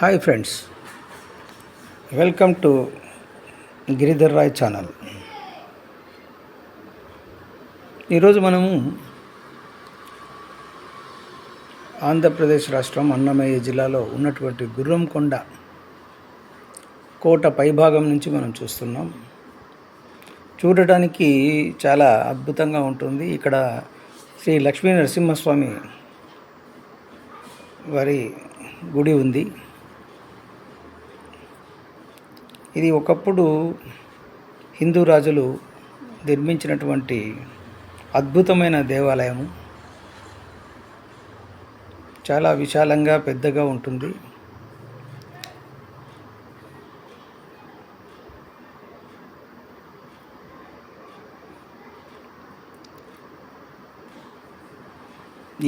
Hi friends welcome to Giridhar Rai channel. ఈరోజు మనము ఆంధ్రప్రదేశ్ రాష్ట్రం అన్నమయ్య జిల్లాలో ఉన్నటువంటి గుర్రంకొండ కోట పైభాగం నుంచి మనం చూస్తున్నాం. చూడటానికి చాలా అద్భుతంగా ఉంటుంది. ఇక్కడ శ్రీ లక్ష్మీ నరసింహస్వామి వారి గుడి ఉంది. ఇది ఒకప్పుడు హిందూ రాజులు నిర్మించినటువంటి అద్భుతమైన దేవాలయము. చాలా విశాలంగా పెద్దగా ఉంటుంది.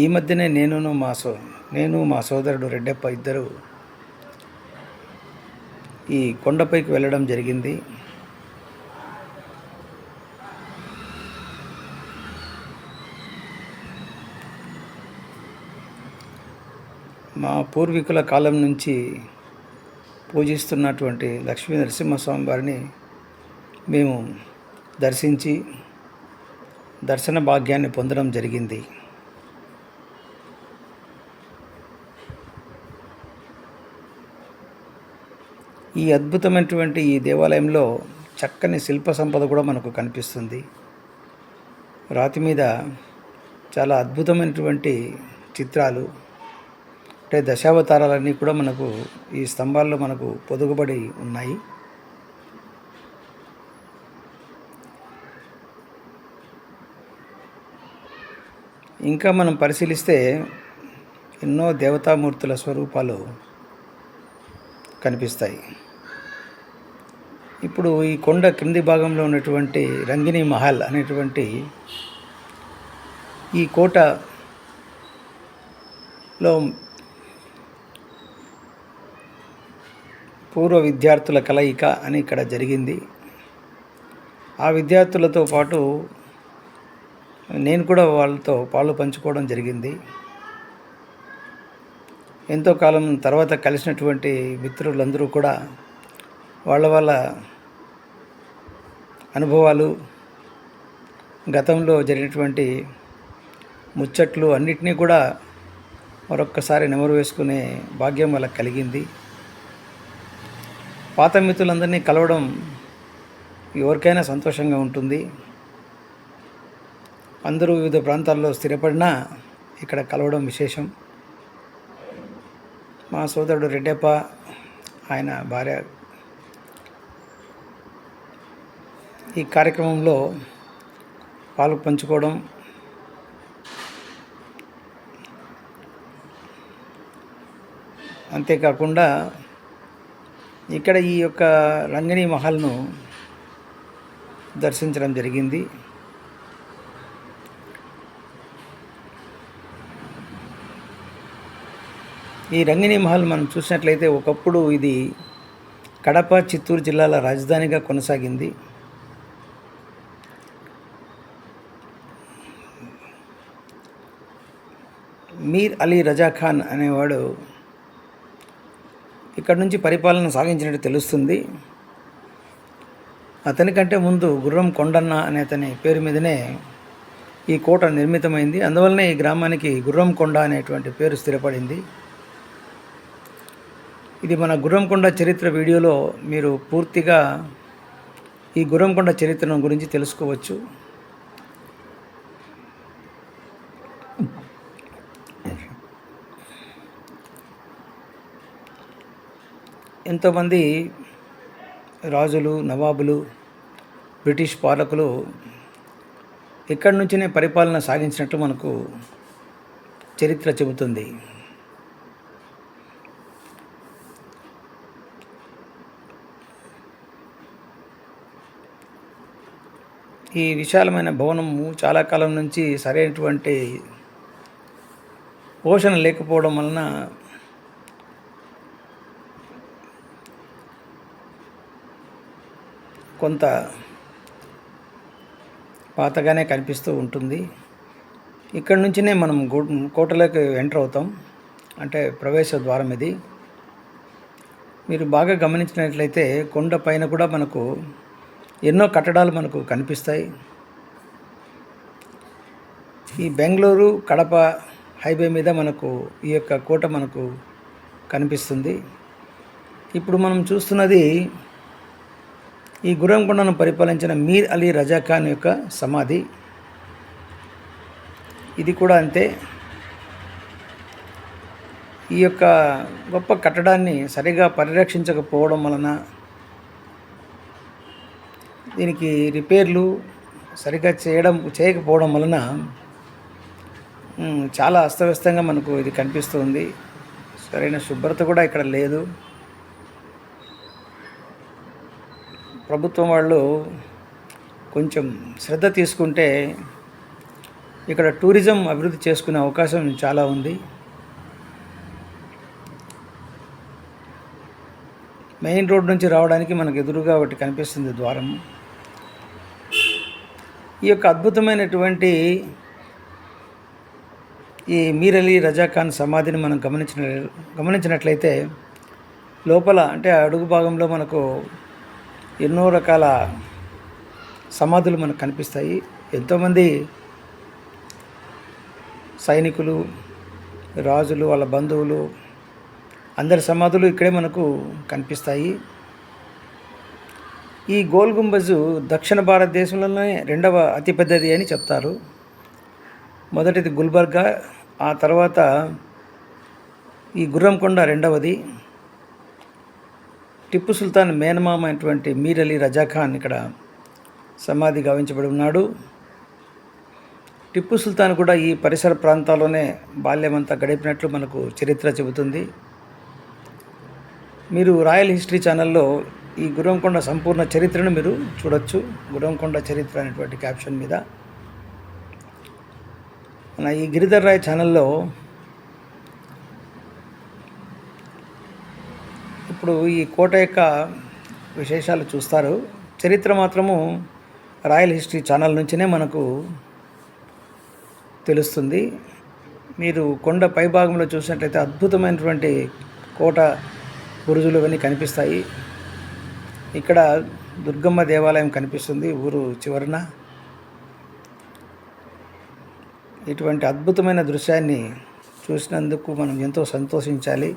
ఈ మధ్యనే నేను మా సో నేను మా సోదరుడు రెడ్డప్ప ఇద్దరు ఈ కొండపైకి వెళ్ళడం జరిగింది. మా పూర్వీకుల కాలం నుంచి పూజిస్తున్నటువంటి లక్ష్మీ నరసింహస్వామి వారిని మేము దర్శించి దర్శన భాగ్యాన్ని పొందడం జరిగింది. ఈ అద్భుతమైనటువంటి ఈ దేవాలయంలో చక్కని శిల్ప సంపద కూడా మనకు కనిపిస్తుంది. రాతి మీద చాలా అద్భుతమైనటువంటి చిత్రాలు అంటే దశావతారాలన్నీ కూడా మనకు ఈ స్తంభాల్లో మనకు పొదుగుబడి ఉన్నాయి. ఇంకా మనం పరిశీలిస్తే ఎన్నో దేవతామూర్తుల స్వరూపాలు కనిపిస్తాయి. ఇప్పుడు ఈ కొండ క్రింది భాగంలో ఉన్నటువంటి రంగిణి మహల్ అనేటువంటి ఈ కోటలో పూర్వ విద్యార్థుల కలయిక అని ఇక్కడ జరిగింది. ఆ విద్యార్థులతో పాటు నేను కూడా వాళ్ళతో పాలు పంచుకోవడం జరిగింది. ఎంతో కాలం తర్వాత కలిసినటువంటి మిత్రులందరూ కూడా వాళ్ళ వాళ్ళ అనుభవాలు గతంలో జరిగినటువంటి ముచ్చట్లు అన్నిటినీ కూడా మరొక్కసారి నెమరు వేసుకునే భాగ్యం వాళ్ళకి కలిగింది. పాత మిత్రులందరినీ కలవడం ఎవరికైనా సంతోషంగా ఉంటుంది. అందరూ వివిధ ప్రాంతాల్లో స్థిరపడినా ఇక్కడ కలవడం విశేషం. మా సోదరుడు రెడ్డప్ప ఆయన భార్య ఈ కార్యక్రమంలో పాలు పంచుకోవడం అంతేకాకుండా ఇక్కడ ఈ యొక్క రంగిణి మహల్ను దర్శించడం జరిగింది. ఈ రంగిణీ మహల్ మనం చూసినట్లయితే ఒకప్పుడు ఇది కడప చిత్తూరు జిల్లాల రాజధానిగా కొనసాగింది. మీర్ అలీ రజా ఖాన్ అనేవాడు ఇక్కడ నుంచి పరిపాలన సాగించినట్టు తెలుస్తుంది. అతనికంటే ముందు గుర్రం కొండన్న అనే అతని పేరు మీదనే ఈ కోట నిర్మితమైంది. అందువలనే ఈ గ్రామానికి గుర్రం కొండ అనేటువంటి పేరు స్థిరపడింది. ఇది మన గుర్రంకొండ చరిత్ర వీడియోలో మీరు పూర్తిగా ఈ గుర్రంకొండ చరిత్రను గురించి తెలుసుకోవచ్చు. ఎంతోమంది రాజులు నవాబులు బ్రిటిష్ పాలకులు ఇక్కడి నుంచినే పరిపాలన సాగించినట్లు మనకు చరిత్ర చెబుతుంది. ఈ విశాలమైన భవనము చాలా కాలం నుంచి సరైనటువంటి పోషణ లేకపోవడం వలన కొంత పాతగానే కనిపిస్తూ ఉంటుంది. ఇక్కడ నుంచినే మనం కోటలోకి ఎంటర్ అవుతాం. అంటే ప్రవేశ ద్వారం ఇది. మీరు బాగా గమనించినట్లయితే కొండ పైన కూడా మనకు ఎన్నో కట్టడాలు మనకు కనిపిస్తాయి. ఈ బెంగళూరు కడప హైవే మీద మనకు ఈ యొక్క కోట మనకు కనిపిస్తుంది. ఇప్పుడు మనం చూస్తున్నది ఈ గురంకొండను పరిపాలించిన మీర్ అలీ రజా ఖాన్ యొక్క సమాధి. ఇది కూడా అంతే. ఈ యొక్క గొప్ప కట్టడాన్ని సరిగా పరిరక్షించకపోవడం వలన దీనికి రిపేర్లు సరిగా చేయడం చేయకపోవడం వలన చాలా అస్తవ్యస్తంగా మనకు ఇది కనిపిస్తుంది. సరైన శుభ్రత కూడా ఇక్కడ లేదు. ప్రభుత్వం వాళ్ళు కొంచెం శ్రద్ధ తీసుకుంటే ఇక్కడ టూరిజం అభివృద్ధి చేసుకునే అవకాశం చాలా ఉంది. మెయిన్ రోడ్ నుంచి రావడానికి మనకు ఎదురుగా ఒకటి కనిపిస్తుంది ద్వారం. ఈ యొక్క అద్భుతమైనటువంటి ఈ మీరలి రజాఖాన్ సమాధిని మనం గమనించిన గమనించినట్లయితే లోపల అంటే అడుగు భాగంలో మనకు ఎన్నో రకాల సమాధులు మనకు కనిపిస్తాయి. ఎంతోమంది సైనికులు రాజులు వాళ్ళ బంధువులు అందరి సమాధులు ఇక్కడే మనకు కనిపిస్తాయి. ఈ గోల్ గుంబజు దక్షిణ భారతదేశంలోనే రెండవ అతిపెద్దది అని చెప్తారు. మొదటిది గుల్బర్గా ఆ తర్వాత ఈ గుర్రంకొండ రెండవది. టిప్పు సుల్తాన్ మేనమామ అయినటువంటి మీర్ అలీ రజాఖాన్ ఇక్కడ సమాధి గావించబడి ఉన్నాడు. టిప్పు సుల్తాన్ కూడా ఈ పరిసర ప్రాంతాల్లోనే బాల్యమంతా గడిపినట్లు మనకు చరిత్ర చెబుతుంది. మీరు రాయల్ హిస్టరీ ఛానల్లో ఈ గురంకొండ సంపూర్ణ చరిత్రను మీరు చూడొచ్చు. గురంకొండ చరిత్ర అనేటువంటి క్యాప్షన్ మీద. మన ఈ గిరిధర్ రాయ్ ఛానల్లో ఇప్పుడు ఈ కోట యొక్క విశేషాలు చూస్తారు. చరిత్ర మాత్రము రాయల్ హిస్టరీ ఛానల్ నుంచినే మనకు తెలుస్తుంది. మీరు కొండ పైభాగంలో చూసినట్లయితే అద్భుతమైనటువంటి కోట బురుజులు ఇవన్నీ కనిపిస్తాయి. ఇక్కడ దుర్గమ్మ దేవాలయం కనిపిస్తుంది ఊరు చివరన. ఇటువంటి అద్భుతమైన దృశ్యాన్ని చూసినందుకు మనం ఎంతో సంతోషించాలి.